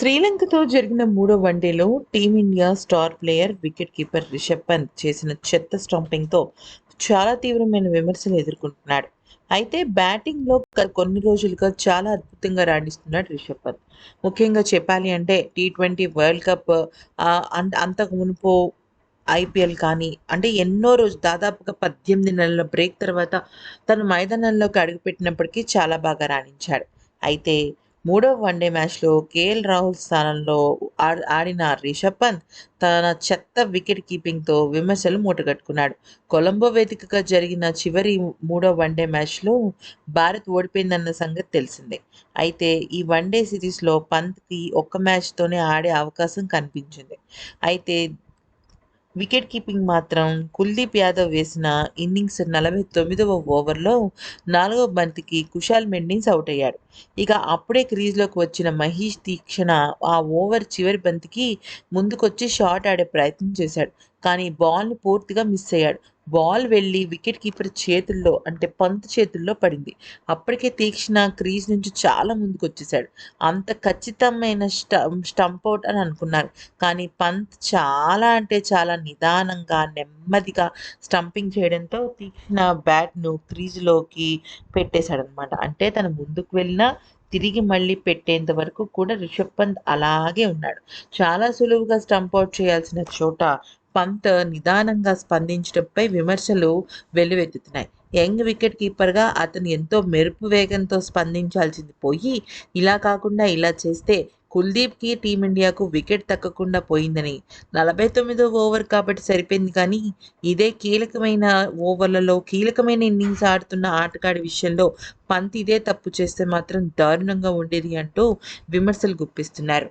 శ్రీలంకతో జరిగిన మూడో వన్డేలో team India star player wicket keeper Rishabh Pant చేసిన చెత్త స్టాంపింగ్తో చాలా తీవ్రమైన విమర్శలు ఎదుర్కొంటున్నాడు. అయితే బ్యాటింగ్లో కొన్ని రోజులుగా చాలా అద్భుతంగా రాణిస్తున్నాడు రిషబ్ పంత్. ముఖ్యంగా చెప్పాలి అంటే టీ ట్వంటీ వరల్డ్ కప్ ఆ, అంత అంతకు మునుపు ఐపీఎల్ కానీ అంటే ఎన్నో రోజు దాదాపుగా పద్దెనిమిది నెలల బ్రేక్ తర్వాత తను మైదానంలోకి అడుగుపెట్టినప్పటికీ చాలా బాగా రాణించాడు. అయితే మూడవ వన్డే మ్యాచ్లో కేఎల్ రాహుల్ స్థానంలో ఆడిన రిషబ్ పంత్ తన చెత్త వికెట్ కీపింగ్తో విమర్శలు మూటగట్టుకున్నాడు. కొలంబో వేదికగా జరిగిన చివరి మూడో వన్డే మ్యాచ్లో భారత్ ఓడిపోయిందన్న సంగతి తెలిసిందే. అయితే ఈ వన్డే సిరీస్లో పంత్కి ఒక్క మ్యాచ్తోనే ఆడే అవకాశం కనిపించింది. అయితే వికెట్ కీపింగ్ మాత్రం కుల్దీప్ యాదవ్ వేసిన ఇన్నింగ్స్ నలభై తొమ్మిదవ ఓవర్లో నాలుగవ బంతికి కుశాల్ మెండిన్స్ అవుట్ అయ్యాడు ఇక అప్పుడే క్రీజ్లోకి వచ్చిన మహేష్ తీక్షణ ఆ ఓవర్ చివరి బంతికి ముందుకొచ్చి షాట్ ఆడే ప్రయత్నం చేశాడు. కానీ బాల్ని పూర్తిగా మిస్ అయ్యాడు. బాల్ వెళ్ళి వికెట్ కీపర్ చేతుల్లో అంటే పంత్ చేతుల్లో పడింది. అప్పటికే తీక్షణ క్రీజ్ నుంచి చాలా ముందుకు వచ్చేసాడు అంత ఖచ్చితమైన స్టం స్టంప్ అవుట్ అని అనుకున్నారు. కానీ పంత్ చాలా అంటే చాలా నిదానంగా నెమ్మదిగా స్టంపింగ్ చేయడంతో తీక్షణ బ్యాట్ను క్రీజులోకి పెట్టేశాడనమాట అంటే తను ముందుకు వెళ్ళినా తిరిగి మళ్ళీ పెట్టేంత వరకు కూడా రిషబ్ పంత్ అలాగే ఉన్నాడు. చాలా సులువుగా స్టంప్ అవుట్ చేయాల్సిన చోట పంత్ నిదానంగా స్పందించడంపై విమర్శలు వెల్లువెత్తుతున్నాయి. యంగ్ వికెట్ కీపర్గా అతను ఎంతో మెరుపు వేగంతో స్పందించాల్సింది పోయి ఇలా కాకుండా ఇలా చేస్తే కుల్దీప్కి టీమిండియాకు వికెట్ తక్కకుండా పోయిందని. నలభై తొమ్మిదో ఓవర్ కాబట్టి సరిపోయింది కానీ ఇదే కీలకమైన ఓవర్లలో కీలకమైన ఇన్నింగ్స్ ఆడుతున్న ఆటగాడి విషయంలో పంత్ ఇదే తప్పు చేస్తే మాత్రం దారుణంగా ఉండేది అంటూ విమర్శలు గుప్పిస్తున్నారు.